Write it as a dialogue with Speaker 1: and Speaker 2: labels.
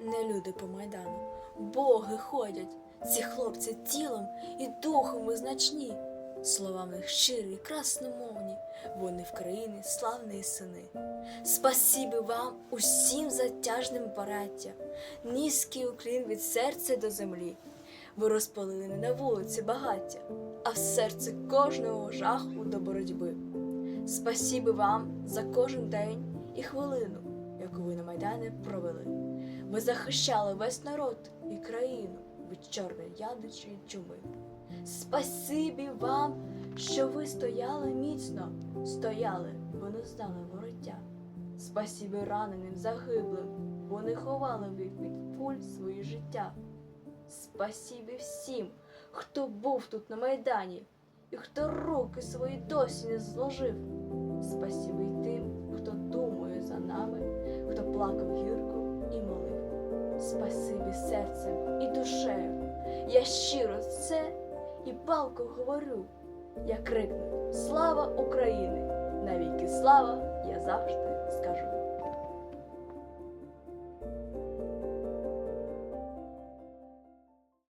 Speaker 1: не люди по майдану, боги ходять. Ці хлопці тілом і духом визначні, слова в них щирі, красномовні, вони в країни славні сини. Спасибі вам усім затяжним параття, низький уклін від серця до землі. Ви розпалили не на вулиці багаття, а в серці кожного жаху до боротьби. Спасибі вам за кожен день і хвилину, яку ви на Майдані провели. Ви захищали весь народ і країну від чорної ядучої чуми. Спасибі вам, що ви стояли міцно, стояли, бо не знали вороття. Спасибі раненим загиблим, бо не ховали ви від пуль свої життя. Спасибі всім, хто був тут на Майдані, і хто руки свої досі не зложив. Спасибі й тим, хто думає за нами, хто плакав гірко і молив. Спасибі серцем і душею. Я щиро це і палко говорю. Я крикну Слава Україні! Навіки слава, я завжди скажу.